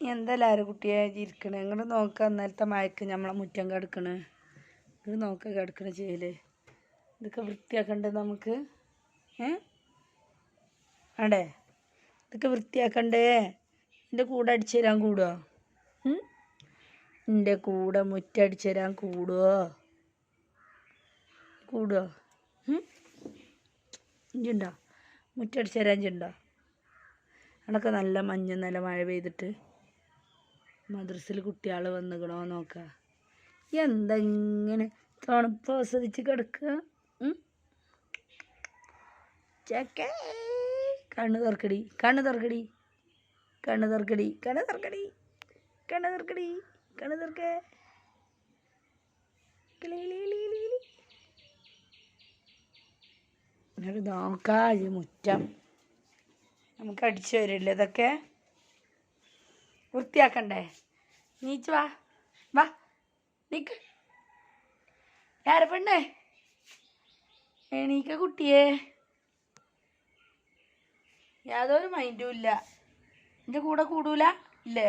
എന്തെല്ലാരും കുട്ടിയെ ഇരിക്കണേ? ഇങ്ങോട്ട് നോക്കുക അന്നേരത്തെ മയക്ക് നമ്മളെ മുറ്റം കിടക്കണ്. ഇങ്ങോട്ട് നോക്ക കിടക്കണ ചെയ്യൽ. ഇതൊക്കെ വൃത്തിയാക്കണ്ടേ നമുക്ക്? ഏ? ആണ്ടേ ഇതൊക്കെ വൃത്തിയാക്കണ്ടേ? എന്റെ കൂടെ അടിച്ചു തരാൻ കൂടുമോ എന്റെ കൂടെ മുറ്റടിച്ചു തരാൻ കൂടുമോ കൂടുമോ ഇഞ്ചുണ്ടോ? മുറ്റടിച്ചു തരാൻ ഇഞ്ചുണ്ടോ? അവിടെയൊക്കെ നല്ല മഞ്ഞ നല്ല മഴ പെയ്തിട്ട്. മദ്രസിൽ കുട്ടികൾ വന്നിക്കണോ നോക്ക. എന്താ ഇങ്ങനെ തണുപ്പ് ആസ്വദിച്ച് കിടക്കുക? ചക്കേ. കണ്ണ് തുറക്കടി കണ്ണ് തുറക്കടി. കണ്ണ് തുറക്കടി കണ്ണ് തുറക്കടി. കണ്ണ് തുറക്കടി കണ്ണ് തുറക്കേ. നോക്കാ മുറ്റം. നമുക്ക് അടിച്ചു വരില്ലേ ഇതൊക്കെ? വൃത്തിയാക്കണ്ടേ? നീച്ച് വാ. വാ നിക്ക്. ആരെ പെണ്ണേ? എണീക്ക കുട്ടിയെ. യാതൊരു മൈൻഡും ഇല്ല. എന്റെ കൂടെ കൂടൂല? ഇല്ലേ?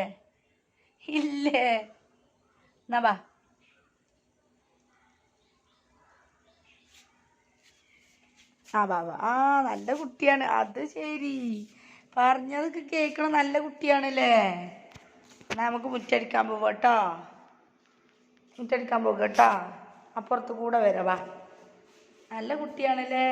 ഇല്ലേ? എന്നാ വാ. ആ വാ. ആ നല്ല കുട്ടിയാണ്. അത് ശരി. പറഞ്ഞതൊക്കെ കേൾക്കണ നല്ല കുട്ടിയാണല്ലേ? എന്നാ നമുക്ക് മുറ്റടിക്കാൻ പോവുക കേട്ടോ. മുറ്റടിക്കാൻ പോവുക കേട്ടോ. അപ്പുറത്ത് കൂടെ വരവാ. നല്ല കുട്ടിയാണല്ലേ?